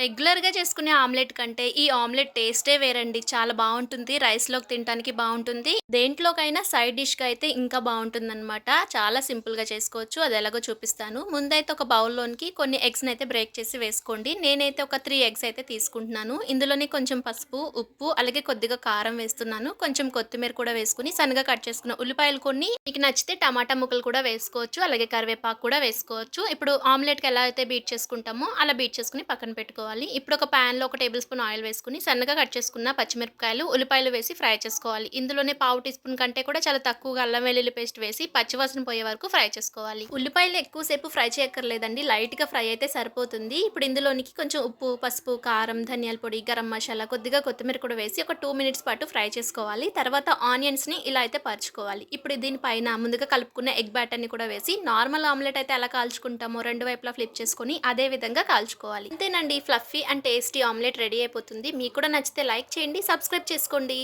రెగ్యులర్‌గా చేసుకునే ఆమ్లెట్ కంటే ఈ ఆమ్లెట్ టేస్టే వేరండి. చాలా బాగుంటుంది రైస్‌లోకి తినడానికి బాగుంటుంది దేంట్లోకైనా సైడ్ డిష్‌గా అయితే ఇంకా బావుంటుందనమాట. చాలా సింపుల్‌గా చేసుకోవచ్చు. అది ఎలాగో చూపిస్తాను. ముందైతే ఒక బౌల్‌లోనికి కొన్ని ఎగ్స్‌నైతే బ్రేక్ చేసి వేసుకోండి. నేనైతే ఒక త్రీ ఎగ్స్ అయితే తీసుకుంటున్నాను. ఇందులోనే కొంచెం పసుపు, ఉప్పు అలాగే కొద్దిగా కారం వేస్తున్నాను. కొంచెం కొత్తిమీర కూడా వేసుకొని సన్నగా కట్ చేసుకున్న ఉల్లిపాయలు కొన్ని మీకు నచ్చితే టమాటా ముక్కలు కూడా వేసుకోవచ్చు. అలాగే కరివేపాకు కూడా వేసుకోవచ్చు. ఇప్పుడు ఆమ్లెట్‌కి ఎలా అయితే బీట్ చేసుకుంటామో అలా బీట్ చేసుకొని పక్కన పెట్టుకోవాలి. ఇప్పుడు ఒక ప్యాన్‌లో ఒక టేబుల్ స్పూన్ ఆయిల్ వేసుకొని సన్నగా కట్ చేసుకున్న పచ్చిమిరపకాయలు, ఉల్లిపాయలు వేసి ఫ్రై చేసుకోవాలి. ఇందులోనే పావు టీ స్పూన్ కంటే కూడా చాలా తక్కువగా అల్లం వెల్లుల్లి పేస్ట్ వేసి పచ్చివాసన పోయే వరకు ఫ్రై చేసుకోవాలి. ఉల్లిపాయలు ఎక్కువసేపు ఫ్రై చేయక్కర్లేదండి. లైట్‌గా ఫ్రై అయితే సరిపోతుంది. ఇప్పుడు ఇందులోనికి కొంచెం ఉప్పు, పసుపు, కారం, ధనియాల పొడి, గరం మసాలా, కొద్దిగా కొత్తిమీర కూడా వేసి ఒక టూ మినిట్స్ పాటు ఫ్రై చేసుకోవాలి. తర్వాత ఆనియన్స్‌ని ఇలా అయితే పరుచుకోవాలి. ఇప్పుడు దీనిపైన ముందుగా కలుపుకున్న ఎగ్ బ్యాటర్‌ని కూడా వేసి నార్మల్ ఆమ్లెట్ అయితే ఎలా కాల్చుకుంటామో రెండు వైపులా ఫ్లిప్ చేసుకొని అదే విధంగా కాల్చుకోవాలి. అంతేనండి fluff and tasty omelette ready అయిపోతుంది. మీకు కూడా నచ్చితే లైక్ చేయండి. సబ్స్క్రైబ్ చేసుకోండి.